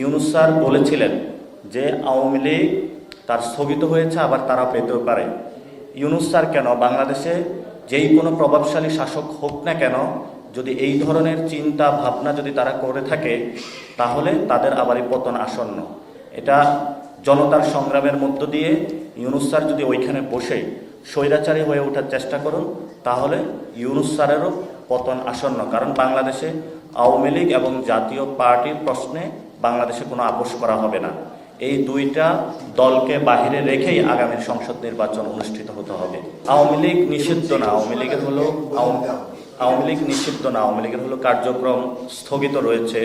Yunus sir বলেছিলেন যে আওয়ামী লীগ তার স্থগিত হয়েছে, আবার তারা পেতেও পারে। ইউনুস স্যার কেন? বাংলাদেশে যেই কোনো প্রভাবশালী শাসক হোক না কেন, যদি এই ধরনের চিন্তা ভাবনা যদি তারা করে থাকে, তাহলে তাদের আবারই পতন আসন্ন। এটা জনতার সংগ্রামের মধ্য দিয়ে ইউনুস স্যার যদি ওইখানে বসে স্বৈরাচারী হয়ে ওঠার চেষ্টা করুন, তাহলে ইউনুস স্যারেরও পতন আসন্ন। কারণ বাংলাদেশে আওয়ামী লীগ এবং জাতীয় পার্টির প্রশ্নে বাংলাদেশে কোনো আপোষ করা হবে না। এই দুইটা দলকে বাহিরে রেখেই আগামীর সংসদ নির্বাচন অনুষ্ঠিত হতে হবে। আওয়ামী লীগ নিষিদ্ধ না, আওয়ামী লীগের হলো আওয়ামী লীগ নিষিদ্ধ না, আওয়ামী লীগের হলো কার্যক্রম স্থগিত রয়েছে।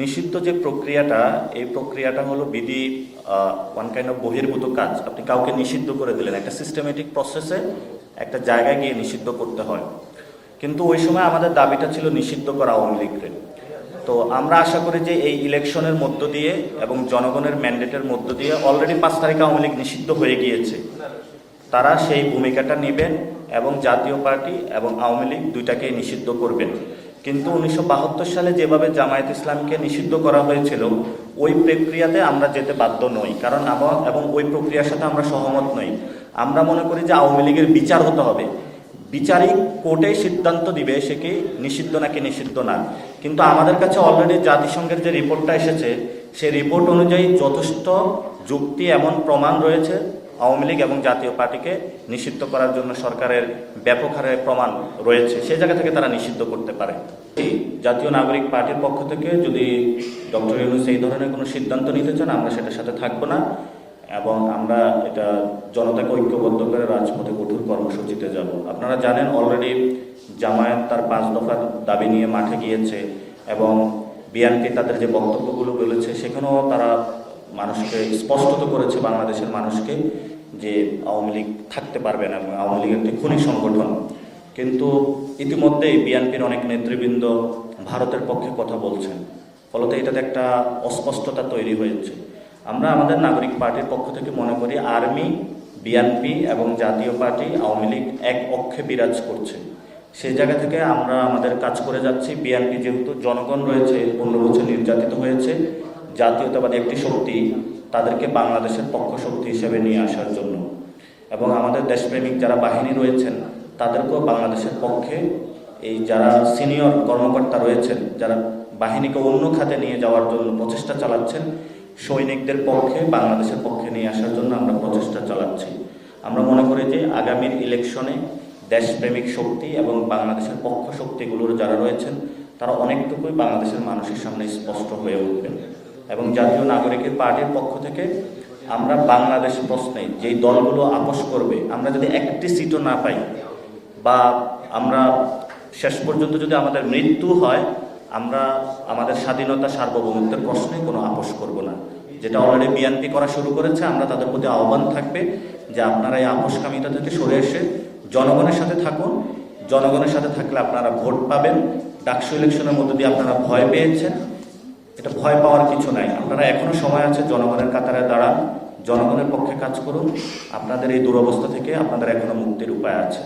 নিষিদ্ধ যে প্রক্রিয়াটা, এই প্রক্রিয়াটা হলো বিধি ওয়ান কাইন্ড অফ বহির্ভূত কাজ। আপনি কাউকে নিষিদ্ধ করে দিলেন, একটা সিস্টেমেটিক প্রসেসে একটা জায়গায় গিয়ে নিষিদ্ধ করতে হয়। কিন্তু ওই সময় আমাদের দাবিটা ছিল নিষিদ্ধ করা আওয়ামী লীগকে। তো আমরা আশা করি যে এই ইলেকশনের মধ্য দিয়ে এবং জনগণের ম্যান্ডেটের মধ্য দিয়ে অলরেডি পাঁচ তারিখে আওয়ামী লীগ নিষিদ্ধ হয়ে গিয়েছে। তারা সেই ভূমিকাটা নেবেন এবং জাতীয় পার্টি এবং আওয়ামী লীগ দুইটাকেই নিষিদ্ধ করবেন। কিন্তু উনিশশো বাহাত্তর সালে যেভাবে জামায়াত ইসলামকে নিষিদ্ধ করা হয়েছিল, ওই প্রক্রিয়াতে আমরা যেতে বাধ্য নই। কারণ এবং ওই প্রক্রিয়ার সাথে আমরা সহমত নই। আমরা মনে করি যে আওয়ামী লীগের বিচার হতে হবে। বিচারিক কোর্টে সিদ্ধান্ত দিবে সে কি নিষিদ্ধ নাকি নিষিদ্ধ না। কিন্তু আমাদের কাছে অলরেডি জাতিসংঘের যে রিপোর্টটা এসেছে, সেই রিপোর্ট অনুযায়ী যথেষ্ট যুক্তি এমন প্রমাণ রয়েছে আওয়ামী লীগ এবং জাতীয় পার্টিকে নিষিদ্ধ করার জন্য সরকারের ব্যাপক হারে প্রমাণ রয়েছে। সে জায়গা থেকে তারা নিষিদ্ধ করতে পারে। জাতীয় নাগরিক পার্টির পক্ষ থেকে যদি ডক্টর ইউনুস এই ধরনের কোনো সিদ্ধান্ত নিতে চান, আমরা সেটার সাথে থাকব না। এবং আমরা এটা জনতাকে ঐক্যবদ্ধ করে রাজপথে কঠোর কর্মসূচিতে যাব। আপনারা জানেন অলরেডি জামায়াত তার পাঁচ দফার দাবি নিয়ে মাঠে গিয়েছে এবং বিএনপি তাদের যে বক্তব্যগুলো বলেছে সেখানেও তারা মানুষকে স্পষ্টত করেছে, বাংলাদেশের মানুষকে, যে আওয়ামী লীগ থাকতে পারবে না এবং আওয়ামী লীগ একটি খুনি সংগঠন। কিন্তু ইতিমধ্যেই বিএনপির অনেক নেতৃবৃন্দ ভারতের পক্ষে কথা বলছেন। ফলত এটাতে একটা অস্পষ্টতা তৈরি হয়েছে। আমরা আমাদের নাগরিক পার্টির পক্ষ থেকে মনে করি আর্মি, বিএনপি এবং জাতীয় পার্টি আওয়ামী লীগ এক অক্ষে বিরাজ করছে। সেই জায়গা থেকে আমরা আমাদের কাজ করে যাচ্ছি। বিএনপি যেহেতু জনগণ রয়েছে পনেরো বছর নির্যাতিত হয়েছে। জাতীয়তাবাদী একটি শক্তি তাদেরকে বাংলাদেশের পক্ষ শক্তি হিসেবে নিয়ে আসার জন্য। এবং আমাদের দেশপ্রেমিক যারা বাহিনী রয়েছেন, তাদেরকেও বাংলাদেশের পক্ষে এই যারা সিনিয়র কর্মকর্তা রয়েছেন, যারা বাহিনীকে অন্য খাতে নিয়ে যাওয়ার জন্য প্রচেষ্টা চালাচ্ছেন সৈনিকদের পক্ষে, বাংলাদেশের পক্ষে নিয়ে আসার জন্য আমরা প্রচেষ্টা চালাচ্ছি। আমরা মনে করি যে আগামীর ইলেকশনে দেশপ্রেমিক শক্তি এবং বাংলাদেশের পক্ষ শক্তিগুলোর যারা রয়েছেন, তারা অনেকটুকুই বাংলাদেশের মানুষের সামনে স্পষ্ট হয়ে উঠবেন। এবং জাতীয় নাগরিকের পার্টির পক্ষ থেকে আমরা বাংলাদেশ প্রশ্নে যেই দলগুলো আপোষ করবে, আমরা যদি একটি সিটও না পাই বা আমরা শেষ পর্যন্ত যদি আমাদের মৃত্যু হয় আমরা আমাদের স্বাধীনতা সার্বভৌমত্বের প্রশ্নে কোনো আপোষ করব না। যেটা অলরেডি বিএনপি করা শুরু করেছে, আমরা তাদের প্রতি আহ্বান থাকবে যে আপনারা এই আপোষকামিতা থেকে সরে এসে জনগণের সাথে থাকুন। জনগণের সাথে থাকলে আপনারা ভোট পাবেন। ডাকসু ইলেকশনের মধ্যে দিয়ে আপনারা ভয় পেয়েছেন। এটা ভয় পাওয়ার কিছু নাই। আপনারা এখনও সময় আছে, জনগণের কাতারে দাঁড়ান। জনগণের পক্ষে কাজ করুন। আপনাদের এই দুরবস্থা থেকে আপনাদের এখনও মুক্তির উপায় আছে।